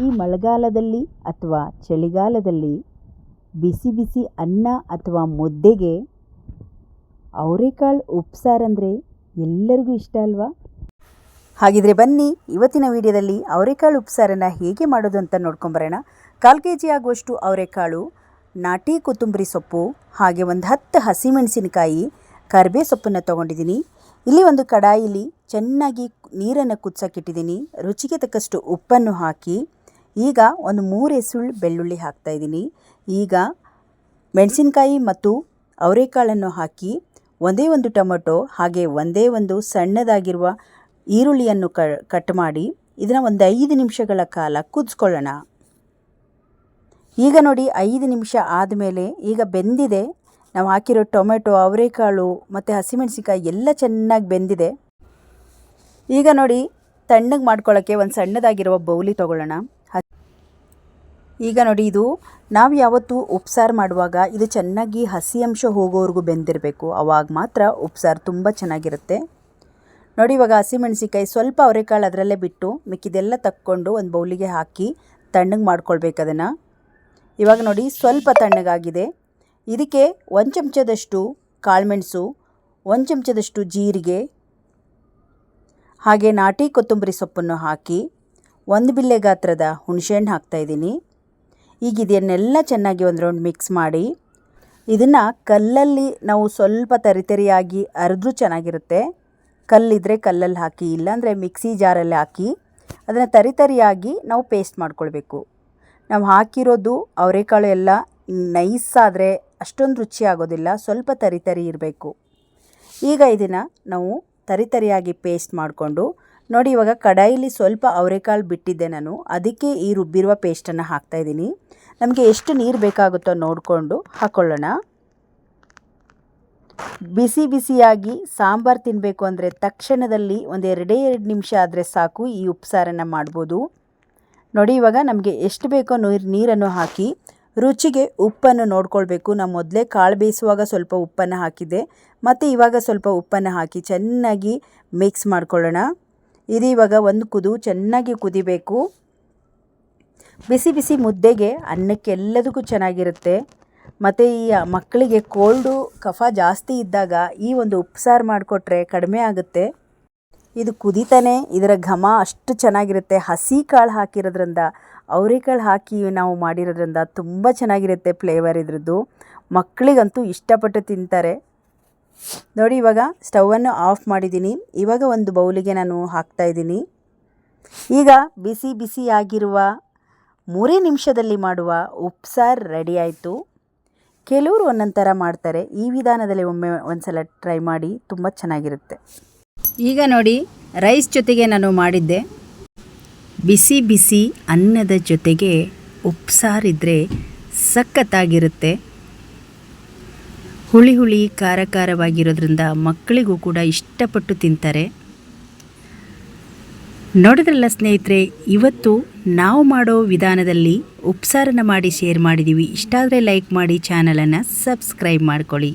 ಈ ಮಳೆಗಾಲದಲ್ಲಿ ಅಥವಾ ಚಳಿಗಾಲದಲ್ಲಿ ಬಿಸಿ ಬಿಸಿ ಅನ್ನ ಅಥವಾ ಮುದ್ದೆಗೆ ಅವರೆಕಾಳು ಉಪ್ಸಾರಂದರೆ ಎಲ್ಲರಿಗೂ ಇಷ್ಟ ಅಲ್ವಾ? ಹಾಗಿದ್ರೆ ಬನ್ನಿ, ಇವತ್ತಿನ ವಿಡಿಯೋದಲ್ಲಿ ಅವರೆಕಾಳು ಉಪ್ಸಾರನ್ನು ಹೇಗೆ ಮಾಡೋದು ಅಂತ ನೋಡ್ಕೊಂಬರೋಣ ಕಾಲು ಕೆ ಜಿ ಆಗುವಷ್ಟು ಅವರೆಕಾಳು ನಾಟಿ ಕೊತ್ತಂಬರಿ ಸೊಪ್ಪು, ಹಾಗೆ ಒಂದು ಹತ್ತು ಹಸಿಮೆಣಸಿನಕಾಯಿ ಕರಿಬೇ ಸೊಪ್ಪನ್ನು ತೊಗೊಂಡಿದ್ದೀನಿ. ಇಲ್ಲಿ ಒಂದು ಕಡಾಯಿಲಿ ಚೆನ್ನಾಗಿ ನೀರನ್ನು ಕುದಿಸೋಕ್ಕಿಟ್ಟಿದ್ದೀನಿ ರುಚಿಗೆ ತಕ್ಕಷ್ಟು ಉಪ್ಪನ್ನು ಹಾಕಿ ಈಗ ಒಂದು ಮೂರು ಎಸುಳು ಬೆಳ್ಳುಳ್ಳಿ ಹಾಕ್ತಾಯಿದ್ದೀನಿ ಈಗ ಮೆಣಸಿನಕಾಯಿ ಮತ್ತು ಅವರೆಕಾಳನ್ನು ಹಾಕಿ ಒಂದೇ ಒಂದು ಟೊಮೊಟೊ, ಹಾಗೆ ಒಂದೇ ಒಂದು ಸಣ್ಣದಾಗಿರುವ ಈರುಳ್ಳಿಯನ್ನು ಕಟ್ ಮಾಡಿ ಇದನ್ನು ಒಂದು ಐದು ನಿಮಿಷಗಳ ಕಾಲ ಕುದಿಸ್ಕೊಳ್ಳೋಣ. ಈಗ ನೋಡಿ ಐದು ನಿಮಿಷ ಆದಮೇಲೆ ಈಗ ಬೆಂದಿದೆ. ನಾವು ಹಾಕಿರೋ ಟೊಮೆಟೊ, ಅವರೆಕಾಳು ಮತ್ತು ಹಸಿಮೆಣಸಿನ್ಕಾಯಿ ಎಲ್ಲ ಚೆನ್ನಾಗಿ ಬೆಂದಿದೆ. ಈಗ ನೋಡಿ ತಣ್ಣಗೆ ಮಾಡ್ಕೊಳ್ಳೋಕ್ಕೆ ಒಂದು ಸಣ್ಣದಾಗಿರುವ ಬೌಲಿ ತೊಗೊಳ್ಳೋಣ. ಈಗ ನೋಡಿ ಇದು, ನಾವು ಯಾವತ್ತು ಉಪ್ಸಾರು ಮಾಡುವಾಗ ಇದು ಚೆನ್ನಾಗಿ ಹಸಿ ಅಂಶ ಹೋಗೋವರೆಗೂ ಬೆಂದಿರಬೇಕು. ಅವಾಗ ಮಾತ್ರ ಉಪ್ಸಾರು ತುಂಬ ಚೆನ್ನಾಗಿರುತ್ತೆ. ನೋಡಿ ಇವಾಗ ಹಸಿಮೆಣಸಿಕಾಯಿ ಸ್ವಲ್ಪ ಅವರೆಕಾಳು ಅದರಲ್ಲೇ ಬಿಟ್ಟು ಮಿಕ್ಕಿದೆಲ್ಲ ತಕ್ಕೊಂಡು ಒಂದು ಬೌಲಿಗೆ ಹಾಕಿ ತಣ್ಣಗೆ ಮಾಡ್ಕೊಳ್ಬೇಕು ಅದನ್ನು. ಇವಾಗ ನೋಡಿ ಸ್ವಲ್ಪ ತಣ್ಣಗಾಗಿದೆ. ಇದಕ್ಕೆ ಒಂದು ಚಮಚದಷ್ಟು ಕಾಳುಮೆಣಸು ಒಂದು ಚಮಚದಷ್ಟು ಜೀರಿಗೆ, ಹಾಗೆ ನಾಟಿ ಕೊತ್ತಂಬರಿ ಸೊಪ್ಪನ್ನು ಹಾಕಿ ಒಂದು ಬಿಲ್ಲೆ ಗಾತ್ರದ ಹುಣಸೆಹಣ್ಣು ಹಾಕ್ತಾಯಿದ್ದೀನಿ ಈಗ ಇದನ್ನೆಲ್ಲ ಚೆನ್ನಾಗಿ ಒಂದು ರೌಂಡ್ ಮಿಕ್ಸ್ ಮಾಡಿ, ಇದನ್ನು ಕಲ್ಲಲ್ಲಿ ನಾವು ಸ್ವಲ್ಪ ತರಿತರಿಯಾಗಿ ಅರೆದ್ರೂ ಚೆನ್ನಾಗಿರುತ್ತೆ. ಕಲ್ಲಿದ್ದರೆ ಕಲ್ಲಲ್ಲಿ ಹಾಕಿ, ಇಲ್ಲಾಂದರೆ ಮಿಕ್ಸಿ ಜಾರಲ್ಲಿ ಹಾಕಿ, ಅದನ್ನು ತರಿತರಿಯಾಗಿ ನಾವು ಪೇಸ್ಟ್ ಮಾಡ್ಕೊಳ್ಬೇಕು. ನಾವು ಹಾಕಿರೋದು ಅವರೆಕಾಳು ಎಲ್ಲ ನೈಸ್ ಆದರೆ ಅಷ್ಟೊಂದು ರುಚಿ ಆಗೋದಿಲ್ಲ, ಸ್ವಲ್ಪ ತರಿತರಿ ಇರಬೇಕು. ಈಗ ಇದನ್ನು ನಾವು ತರಿತರಿಯಾಗಿ ಪೇಸ್ಟ್ ಮಾಡಿಕೊಂಡು ನೋಡಿ, ಇವಾಗ ಕಡಾಯಿಲಿ ಸ್ವಲ್ಪ ಅವರೆಕಾಳು ಬಿಟ್ಟಿದ್ದೆ ನಾನು. ಅದಕ್ಕೆ ಈ ರುಬ್ಬಿರುವ ಪೇಸ್ಟನ್ನು ಹಾಕ್ತಾಯಿದ್ದೀನಿ ನಮಗೆ ಎಷ್ಟು ನೀರು ಬೇಕಾಗುತ್ತೋ ನೋಡಿಕೊಂಡು ಹಾಕ್ಕೊಳ್ಳೋಣ ಬಿಸಿ ಬಿಸಿಯಾಗಿ ಸಾಂಬಾರು ತಿನ್ನಬೇಕು ಅಂದರೆ ತಕ್ಷಣದಲ್ಲಿ ಒಂದು ಎರಡೇ ಎರಡು ನಿಮಿಷ ಆದರೆ ಸಾಕು ಈ ಉಪ್ಸಾರನ್ನು ಮಾಡ್ಬೋದು. ನೋಡಿ, ಇವಾಗ ನಮಗೆ ಎಷ್ಟು ಬೇಕೋ ನೀರು ನೀರನ್ನು ಹಾಕಿ ರುಚಿಗೆ ಉಪ್ಪನ್ನು ನೋಡ್ಕೊಳ್ಬೇಕು. ನಾವು ಮೊದಲೇ ಕಾಳು ಬೇಯಿಸುವಾಗ ಸ್ವಲ್ಪ ಉಪ್ಪನ್ನು ಹಾಕಿದ್ದೆ. ಮತ್ತು ಇವಾಗ ಸ್ವಲ್ಪ ಉಪ್ಪನ್ನು ಹಾಕಿ ಚೆನ್ನಾಗಿ ಮಿಕ್ಸ್ ಮಾಡ್ಕೊಳ್ಳೋಣ. ಇದು ಇವಾಗ ಒಂದು ಕುದು, ಚೆನ್ನಾಗಿ ಕುದಿಬೇಕು. ಬಿಸಿ ಬಿಸಿ ಮುದ್ದೆಗೆ ಅನ್ನಕ್ಕೆಲ್ಲದಕ್ಕೂ ಚೆನ್ನಾಗಿರುತ್ತೆ. ಮತ್ತು ಈ ಮಕ್ಕಳಿಗೆ ಕೋಲ್ಡು ಕಫ ಜಾಸ್ತಿ ಇದ್ದಾಗ ಈ ಒಂದು ಉಪ್ಸಾರು ಮಾಡಿಕೊಟ್ರೆ ಕಡಿಮೆ ಆಗುತ್ತೆ. ಇದು ಕುದಿತಾನೆ, ಇದರ ಘಮ ಅಷ್ಟು ಚೆನ್ನಾಗಿರುತ್ತೆ. ಹಸಿ ಕಾಳು ಹಾಕಿರೋದ್ರಿಂದ ಅವರೆಕಾಳು ಹಾಕಿ ನಾವು ಮಾಡಿರೋದ್ರಿಂದ ತುಂಬ ಚೆನ್ನಾಗಿರುತ್ತೆ ಫ್ಲೇವರ್ ಇದ್ರದ್ದು. ಮಕ್ಕಳಿಗಂತೂ ಇಷ್ಟಪಟ್ಟು ತಿಂತಾರೆ. ನೋಡಿ, ಇವಾಗ ಸ್ಟವನ್ನು ಆಫ್ ಮಾಡಿದ್ದೀನಿ. ಇವಾಗ ಒಂದು ಬೌಲಿಗೆ ನಾನು ಹಾಕ್ತಾಯಿದ್ದೀನಿ ಈಗ ಬಿಸಿ ಬಿಸಿಯಾಗಿರುವ ಮೂರೇ ನಿಮಿಷದಲ್ಲಿ ಮಾಡುವ ಉಪ್ಸಾರು ರೆಡಿ ಆಯಿತು. ಕೆಲವರು ಒಂದೊಂದು ಥರ ಮಾಡ್ತಾರೆ. ಈ ವಿಧಾನದಲ್ಲಿ ಒಮ್ಮೆ ಒಂದು ಸಲ ಟ್ರೈ ಮಾಡಿ ತುಂಬ ಚೆನ್ನಾಗಿರುತ್ತೆ. ಈಗ ನೋಡಿ ರೈಸ್ ಜೊತೆಗೆ ನಾನು ಮಾಡಿದ್ದೆ. ಬಿಸಿ ಬಿಸಿ ಅನ್ನದ ಜೊತೆಗೆ ಉಪ್ಸಾರಿದ್ರೆ ಸಖತ್ತಾಗಿರುತ್ತೆ. ಹುಳಿ ಹುಳಿ ಖಾರ ಖಾರವಾಗಿರೋದ್ರಿಂದ ಮಕ್ಕಳಿಗೂ ಕೂಡ ಇಷ್ಟಪಟ್ಟು ತಿಂತಾರೆ. ನೋಡಿದ್ರಲ್ಲ ಸ್ನೇಹಿತರೆ, ಇವತ್ತು ನಾವು ಮಾಡೋ ವಿಧಾನದಲ್ಲಿ ಉಪ್ಸಾರನ ಮಾಡಿ ಶೇರ್ ಮಾಡಿದ್ದೀವಿ ಇಷ್ಟಾದರೆ ಲೈಕ್ ಮಾಡಿ ಚಾನಲನ್ನು ಸಬ್ಸ್ಕ್ರೈಬ್ ಮಾಡ್ಕೊಳ್ಳಿ.